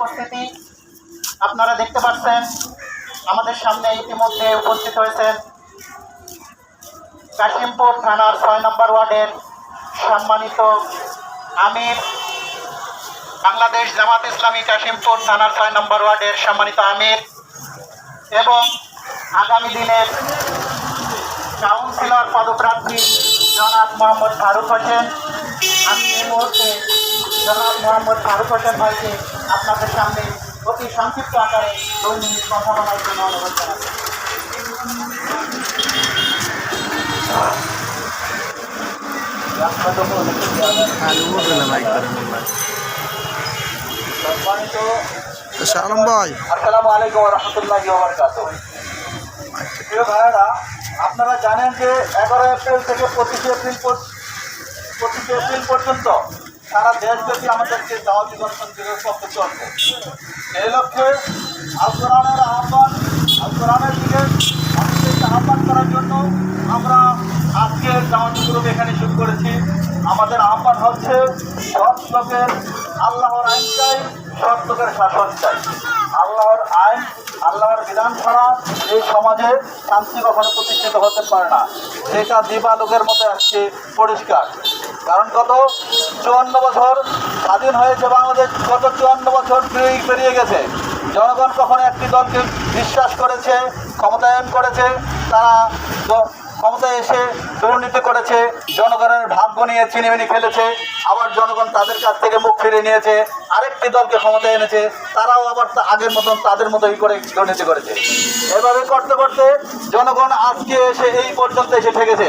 উপস্থিতি। আপনারা দেখতে পাচ্ছেন, আমাদের সামনে ইতিমধ্যে উপস্থিত হয়েছেন কাশিমপুর থানার ছয় নম্বর ওয়ার্ডের সম্মানিত আমির, বাংলাদেশ জামাত ইসলামী কাশিমপুর থানার ছয় নম্বর ওয়ার্ডের সম্মানিত আমির, এবং আগামী দিনের কাউন্সিলর পদপ্রার্থী জনাব মোহাম্মদ ফারুক হোসেন। আমি এই মুহূর্তে জনাব মোহাম্মদ ফারুক হোসেন ভাইকে আপনাদের সামনে অতি সংক্ষিপ্ত আকারে মিনিট কথা বলার জন্য অনুরোধ জানাচ্ছি। সম্মানিত শালম ভাই। আসসালামু আলাইকুম রহমতুল্লাহি প্রিয় ভাইয়েরা আপনারা জানেন যে এগারো এপ্রিল থেকে পঁচিশে এপ্রিল পর- পঁচিশে এপ্রিল পর্যন্ত সারা দেশব্যাপী আমাদেরকে দাওয়াতি দর্শন দিবস করতে চলবে এই লক্ষ্যে আল আহ্বান, আল দিকে মানুষদেরকে আহ্বান করার জন্য আমরা আজকে দাওয়াতি গ্রুপ এখানে শুরু করেছি। আমাদের আহ্বান হচ্ছে সৎ লোকের আল্লাহর আইন চাই, সৎ লোকের শাসন চাই। আল্লাহর আইন, আল্লাহর বিধান ছাড়া এই সমাজে শান্তি কখনো প্রতিষ্ঠিত হতে পারে না। সেটা দিবালোকের মতো আজকে পরিষ্কার। কারণ গত চুয়ান্ন বছর স্বাধীন হয়েছে বাংলাদেশ গত চুয়ান্ন বছর পেরিয়ে- গেছে। জনগণ কখনো একটি দলকে বিশ্বাস করেছে, ক্ষমতায়ন করেছে, তারা ক্ষমতায় এসে দুর্নীতি করেছে, জনগণের ভাগ্য নিয়ে চিনিমিনি খেলেছে, আবার জনগণ তাদের কাছ থেকে মুখ ফিরে নিয়েছে, আরেকটি দলকে ক্ষমতায় এনেছে, তারাও আবার আগের মতন তাদের মতোই করে দুর্নীতি করেছে। এভাবে করতে করতে জনগণ আজকে এসে এই পর্যন্ত এসে ঠেকেছে।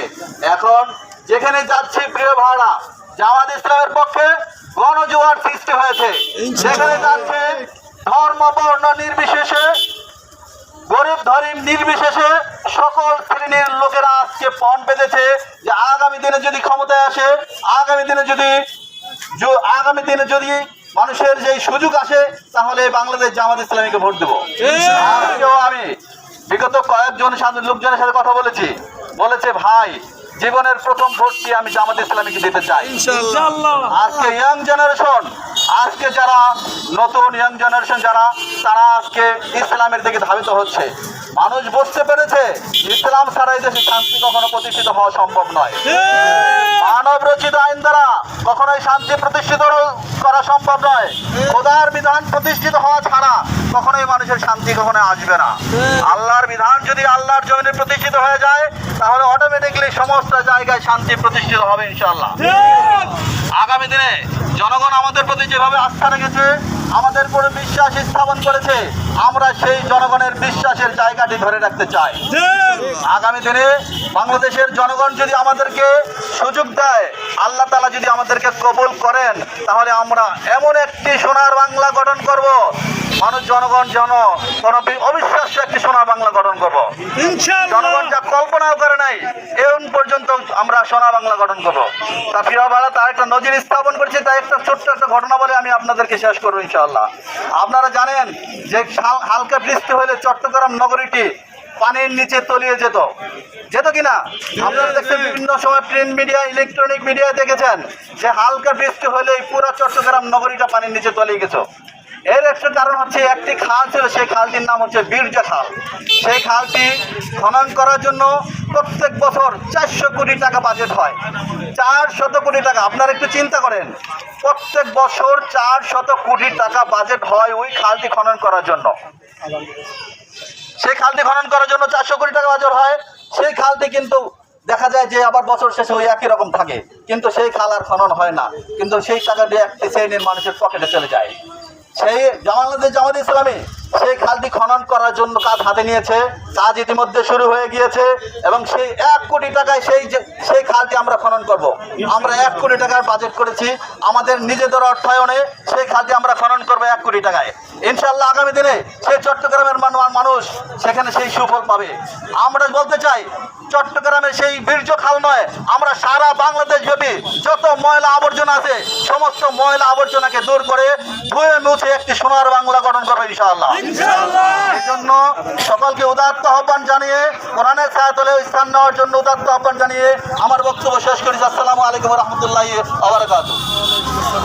এখন যেখানে যাচ্ছে প্রিয় ভাড়া জামাত ইসলামের পক্ষে গণজোয়ার সৃষ্টি হয়েছে। সেখানে যাচ্ছে ধর্ম, বর্ণ নির্বিশেষে, গরিব ধরিম নির্বিশেষে সকল শ্রেণির লোকেরা আজকে পণ পেতেছে যে আগামী দিনে যদি ক্ষমতায় আসে আগামী দিনে যদি আগামী দিনে যদি মানুষের যেই সুযোগ আসে তাহলে বাংলাদেশ জামাত ইসলামীকে ভোট দেবো। আমি বিগত কয়েকজন সাধারণ লোকজনের সাথে কথা বলেছি। বলেছে ভাই জীবনের প্রথম ভোটটি আমি জামাত ইসলামীকে দিতে চাই। আজকে ইয়াং জেনারেশন আজকে যারা নতুন ইয়াং জেনারেশন যারা তারা আজকে ইসলামের দিকে ধাবিত হচ্ছে। মানুষ বুঝতে পেরেছে ইসলাম ছাড়া এই দেশে শান্তি কখনো প্রতিষ্ঠিত হওয়া সম্ভব নয়। মানব রচিত আইন দ্বারা কখনোই শান্তি প্রতিষ্ঠিত করা সম্ভব নয়। খোদার বিধান প্রতিষ্ঠিত হওয়া ছাড়া কখনোই মানুষের শান্তি কখনো আসবে না। আল্লাহর বিধান যদি আল্লাহর জমিনে প্রতিষ্ঠিত হয়ে যায় তাহলে অটোমেটিকলি সমস্ত জায়গায় শান্তি প্রতিষ্ঠিত হবে ইনশাল্লাহ আগামী দিনে জনগণ আমাদের প্রতি যেভাবে আস্থা রেখেছে আমাদের উপরে বিশ্বাস স্থাপন করেছে আমরা সেই জনগণের বিশ্বাসের জায়গাটি ধরে রাখতে চাই। আগামী দিনে বাংলাদেশের জনগণ যদি আমাদেরকে সুযোগ দেয় আল্লাহ তালা যদি আমাদেরকে কবুল করেন তাহলে আমরা এমন একটি সোনার বাংলা গঠন করব মানুষ জনগণ যেন কোনো অবিশ্বাস্য একটি সোনার বাংলা গঠন করব। জনগণ যা কল্পনাও করে নাই এখন পর্যন্ত আমরা সোনা বাংলা গঠন করব। তা ভাড়া তার একটা নজির স্থাপন করেছে তাই একটা ছোট্ট একটা ঘটনা বলে আমি আপনাদেরকে শেষ করব ইনশাআল্লাহ। আপনারা জানেন যে হাল- হালকা বৃষ্টি হলে চট্টগ্রাম নগরীটি পানির নিচে তলিয়ে যেত। যেত কিনা? আপনারা দেখছেন বিভিন্ন সময় প্রিন্ট মিডিয়া ইলেকট্রনিক মিডিয়ায় দেখেছেন যে হালকা বৃষ্টি হলেই পুরো চট্টগ্রাম নগরীটা পানির নিচে তলিয়ে গেছে। এর একটা কারণ হচ্ছে একটি খাল ছিল, সেই খালটির নাম হচ্ছে বীরজা খাল। সেই খালটি খনন করার জন্য প্রত্যেক বছর চারশো কোটি টাকা বাজেট হয়। চার শত কোটি টাকা, আপনারা একটু চিন্তা করেন। প্রত্যেক বছর চার শত কোটি টাকা বাজেট হয় ওই খালটি খনন করার জন্য। সেই খালটি খনন করার জন্য চারশো কোটি টাকা বাজার হয়। সেই খালটি কিন্তু দেখা যায় যে আবার বছর শেষে ওই একই রকম থাকে। কিন্তু সেই খাল আর খনন হয় না। কিন্তু সেই টাকা দিয়ে একটি শ্রেণির মানুষের পকেটে চলে যায়। সেই বাংলাদেশ জামাত ইসলামী সেই খালটি খনন করার জন্য কাজ হাতে নিয়েছে। কাজ ইতিমধ্যে শুরু হয়ে গিয়েছে এবং সেই এক কোটি টাকায় সেই সেই খালটি আমরা খনন করব। আমরা এক কোটি টাকার বাজেট করেছি। আমাদের নিজেদের অর্থায়নে সেই খালটি আমরা খনন কোটি টাকায়। ইনশাল্লাহ আগামী দিনে সেই চট্টগ্রামের মানুষ সেখানে সেই সুফল পাবে। আমরা বলতে চাই চট্টগ্রামের সেই বীর্য খাল নয় আমরা সারা বাংলাদেশ ব্যাপী যত ময়লা আবর্জনা আছে সমস্ত ময়লা আবর্জনাকে দূর করে ধুয়ে মুছে একটি সোনার বাংলা গঠন করবে ইনশাআল্লাহ। এই জন্য সকলকে উদাত্ত আহ্বান জানিয়ে কোরআনের ছায়াতলে স্থান নেওয়ার জন্য উদাত্ত আহ্বান জানিয়ে আমার বক্তব্য শেষ করি। আসসালামু আলাইকুম রহমতুল্লাহ আবরকাত